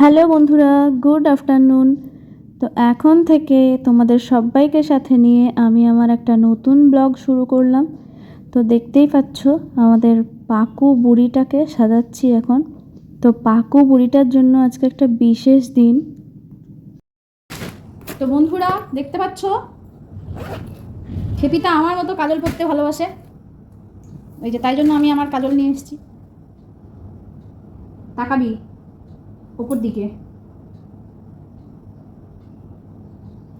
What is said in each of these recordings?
Hello বন্ধুরা good afternoon. তো এখন থেকে তোমাদের সবাইকে সাথে নিয়ে আমি আমার একটা নতুন ব্লগ শুরু করলাম। তো দেখতেই পাচ্ছ আমাদের পাকু বুড়িটাকে সাজাচ্ছি এখন। তো পাকু বুড়িটার জন্য আজকে একটা বিশেষ দিন। তো বন্ধুরা দেখতে পাচ্ছ? খেপিতা আমার মতো কাজল পড়তে ভালোবাসে। ওই যে তাই জন্য আমি আমার কাজল নিয়ে এসেছি। তাকাবি ওপর দিকে।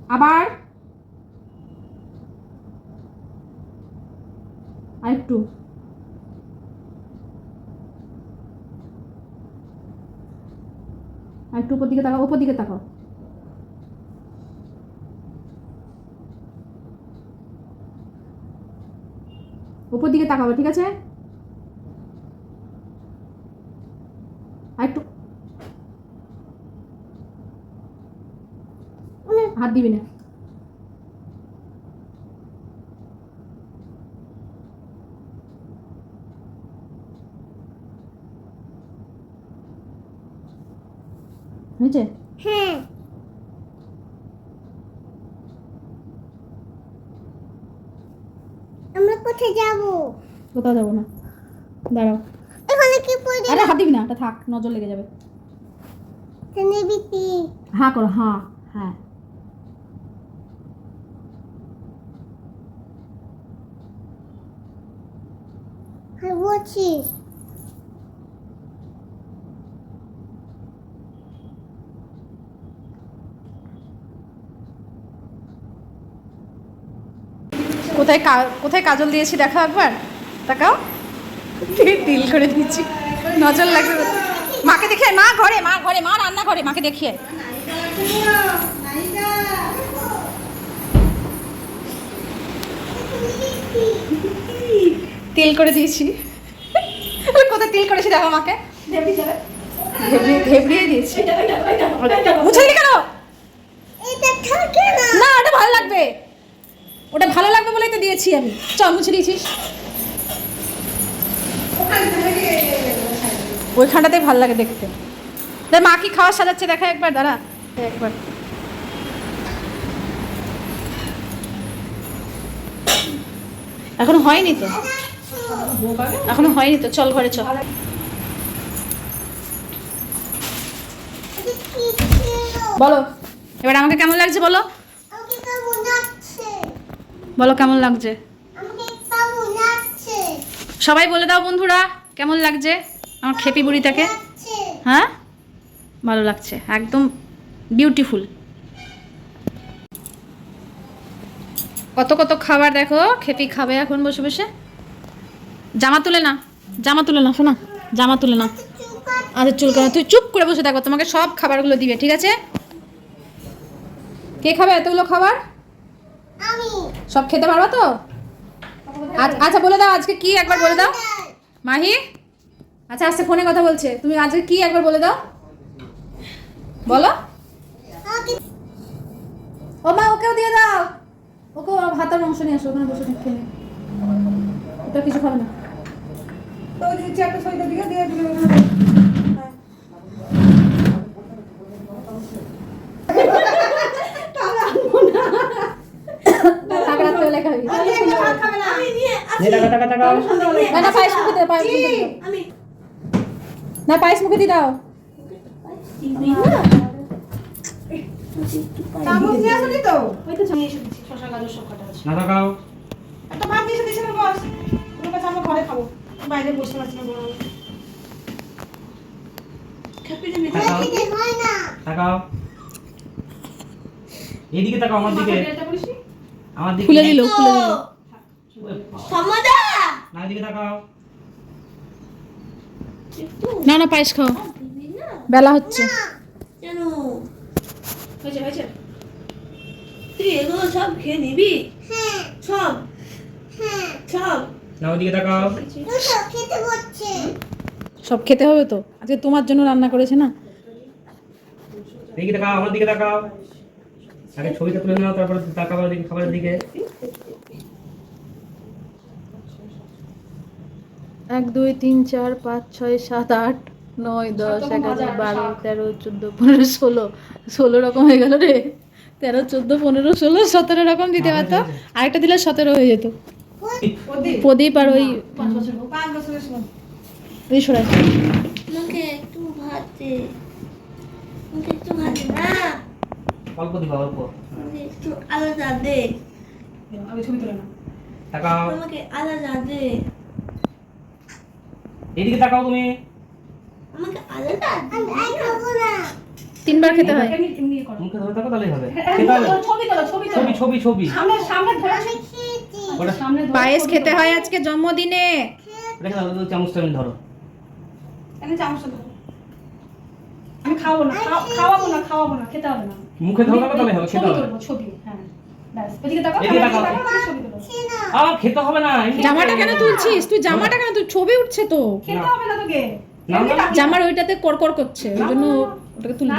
আবার। আরেকটু। আরেকটু উপর দিকে তাকাও, উপর দিকে তাকাও। উপর দিকে তাকাবো ঠিক আছে? আর একটু হাত দিবি না। হয়েছে হ্যাঁ আমরা কোথায় যাব? কোথাও যাব না। দাঁড়াও। এখানে কি পড়ে আরে হাত দিবি না এটা থাক নজর লেগে যাবে। নেবি কি? হ্যাঁ করো হ্যাঁ হ্যাঁ। বলছিস? কোথায় কোথায় কাজল দিয়েছি দেখো একবার। তাকাও। তিল করে দিচ্ছি। নজর লাগবে। মাকে দেখে মা ঘরে মা ঘরে মা রান্না ঘরে মাকে দেখিয়ে তেল করে দিয়েছি। কোথায় তেল করেছি দেখো মাকে। দিয়েছি। কেন? না না ওটা ভালো লাগবে। ওটা ভালো লাগবে বলেই তো দিয়েছি আমি। চল, মুছে দিয়েছিস। ওইখানটাতেই ভালো লাগে দেখতে। দেখ, মা কি খাওয়া সাজাচ্ছে, দেখা একবার, দাঁড়া। একবার। এখনও হয়নি তো? এখনও হয়নি তো? চল ঘরে, চল। বলো, এবার আমাকে কেমন লাগছে বলো? বলো কেমন লাগছে? সবাই বলে দাও বন্ধুরা কেমন লাগছে আমার খেপি বুড়িটাকে? হ্যাঁ? ভালো লাগছে একদম বিউটিফুল কত কত খাবার দেখো খেপি খাবে এখন বসে বসে। জামা তুলে না জামা তুলে না শোনা জামা তুলে না। আচ্ছা চুল কেন তুই চুপ করে বসে থাকো তোমাকে সব খাবারগুলো দিবে ঠিক আছে? কে খাবে এতগুলো খাবার? আমি। সব খেতে পারবা তো? আচ্ছা বলে দাও আজকে কি একবার বলে দাও। মাহি? আচ্ছা আজকে ফোনে কথা বলছে। তুমি আজকে কি একবার বলে দাও? বলো। ও মা ওকেও দিয়ে দাও। ওকে ভাতের মাংস নিয়ে আসো ওখানে বসে খেলে। ওটা কিছু খাবে না। থাক, রাত্রেবেলা খাবি। নে। পায়েস মুখে দে পায়েস মুখে না পায়েস মুখে দিয়ে দাও। বাইরে না বড় এইদিকে তাকাও আমার দিকে। আমার দিকে খুলে দিল খুলে দিল। সমদা! না তাকাও। না না পায়েস খাও। বেলা হচ্ছে। তুই এগুলো সব খেয়ে নিবি? হ্যাঁ। সব? হ্যাঁ। না তাকাও। সব খেতে হবে তো? আজকে তোমার জন্য রান্না করেছে না? এদিকে তাকাও আমার দিকে তাকাও। আগে ছবিটা তুলে নাও তারপর তাকাও ওদিকে খাবারের দিকে। এক দুই তিন চার পাঁচ ছয় সাত আট নয় দশ এগারো বারো তেরো চোদ্দ পনেরো ষোলো। ষোলো রকম হয়ে গেল রে। তেরো চোদ্দ পনেরো ষোলো সতেরো রকম দিতে পারতো। আরেকটা দিলে সতেরো হয়ে যেত। প্রদীপ। আর ওই পাঁচ বছর পাঁচ বছরের সময়। ওই সরাই একটু ভাত একটু ভাত না। অল্প দিবা অল্প। একটু আলাদা দে। আমি ছবি তুলে না। তাকাও। আমাকে আলাদা দে। এদিকে তাকাও তুমি। আমাকে আলাদা আমি খাব না। তিনবার খেতে হয়। মুখে ধরে তাহলেই হবে। হ্যাঁ, ছবি তোলো ছবি ছবি ছবি ছবি। সামনে সামনে ধরে ওটা সামনে পায়েস খেতে হয় আজকে জন্মদিনে। রেখে দাও ওই চামচটা আমি ধরো। এনে চামচটা ধরো। আমি খাব না খাও- খাওয়াবো না খাওয়াবো না খেতে হবে না। মুখে ধরে তাকাও তাহলে হবে খেতে হবে। ছবি হ্যাঁ ছবি আবার খেতে হবে না জামাটা কেন তুলছিস? তুই জামাটা কেন তুই ছবি উঠছে তো। খেতে হবে না তোকে। জামার ওইটাতে কড়কড় করছে ওই জন্য ওটাকে তুলে না।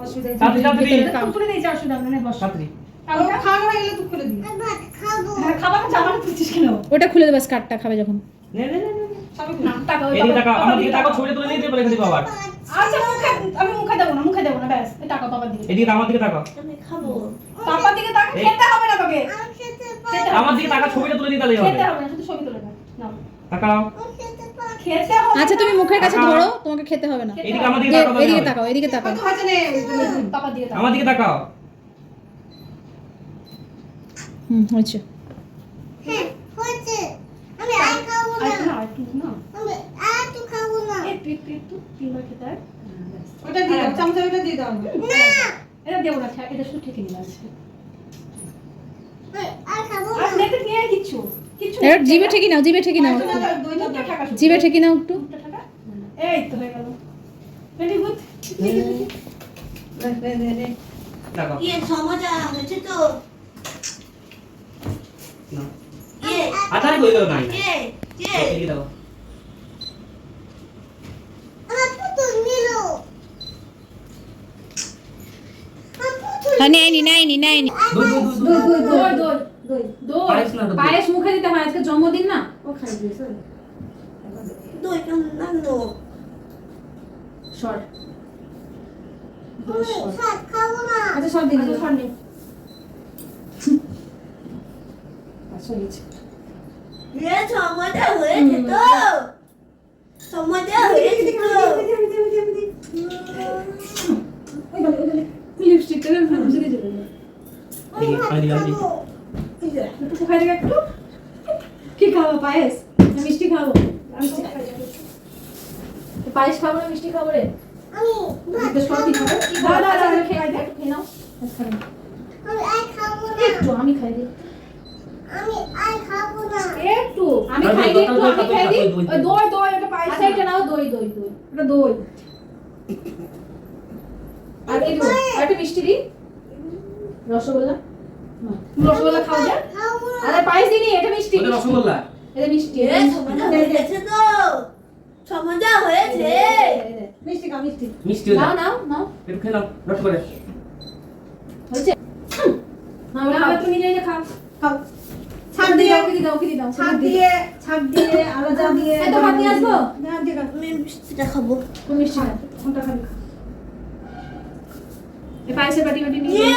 অসুবিধা তুলে দিয়েছি, অসুবিধা বস। হয়ে গেলে তুই খুলে দিবি। ভাত খাব। হ্যাঁ, খাবার জামাটা তুলছিস কেন? ওটা খুলে দেবে স্কার্টটা খাবে যখন। নে নে নে, নে। নে। সবই ওই এদিকে আমার দিকে দিকে তাকাও তাকাও। ছবিটা তুলে নিয়ে দিয়ে রেখে দিবো আবার। আচ্ছা, মুখে- আমি মুখে দেবো না, মুখে দেবো না, ব্যাস। বাবার দিকে। এদিকে আমার দিকে তাকাও আমি খাব বাবার দিকে তাকা, খেতে হবে না তোকে। আমার দিকে তাকাও ছবিটা তুলে হবে খেতে হবে না, শুধু ছবি তুলে নাও। তাকাও আচ্ছা তুমি। মুখের কাছে ধরো তোমাকে খেতে হবে না এদিকে আমার দিকে তাকাও এদিকে তাকাও এদিকে তাকাও। আমার দিকে তাকাও হুম হয়েছে হ্যাঁ হয়েছে আমি আর খাব আর একটু না নাও, আর একটু নাও। আমি আর একটু খাব না একটু, একটু, একটু, তিনবার খেতে ব্যাস। ওটা দিয়ে দাও চামচা ওটা দিয়ে দাও। না এটা দেবো না, এটা শুধু ঠেকে নিয়ে আসবে। আর আর না। জিভে ঠেকি নাও জিভে ঠেকি নাও। শুধু। জিভে ঠেকি নাও একটু। এই তো হয়ে গেল। ভেরি গুড ইয়ে সমজা হয়েছে তো। না। আচ্ছা কই দাও নাই ইয়ে ইয়ে এদিকে তাকাও আমার পুতুল নিল আমার পুতুল হ্যাঁ নেয়নি নেয়নি নেয়নি। দুই দুই দুই দুই দই দই দই দই পায়েস মুখে দিতে হয় আজকে জন্মদিন না? ও খাই আচ্ছা সর দিন আচ্ছা হয়েছে ইয়ে সমজা হয়েছে তো। সমজা হয়েছে তো। ওই গেল ওই গেল লিপস্টিকটা মুছে দিয়ে একটু খাই দেবে একটু। কি খাব পায়েস? না মিষ্টি খাব? আমি মিষ্টি পায়েস খাব না মিষ্টি খাব রে? আমি আচ্ছা, খাই দিই আমি আর খাব না। একটু আমি দই, খাই দই, একটু আমি খাই দিই দই, দই, ওই দই দই এটা পায়েস আচ্ছা এটা নাও দই দই দই। এটা দই। আর কি দেবো আর একটু মিষ্টি দিই। রসগোল্লা। রসগোল্লা খাও যা। খাব পায়েস দিনি এটা মিষ্টি। রসগোল্লা। এটা মিষ্টি। এ সমজা হয়েছে তো। সমজা হয়েছে। মিষ্টি খাও মিষ্টি। মিষ্টি নাও নাও নাও। একটু খেয়ে নাও রট করে হয়েছে না ওটা আবার তুমি নিয়ে খাও। খাও। ছাদ দিয়ে ওকে দাও ওকে দাও। ছাদ দিয়ে ছাদ দিয়ে আলাদা দিয়ে এই তো ভাত নিয়ে আসব? না দিয়ে আমি মিষ্টিটা খাব। তুমি মিষ্টি? খাও কোনটা খাবি? পায়েসের বাটি বাটি নিয়ে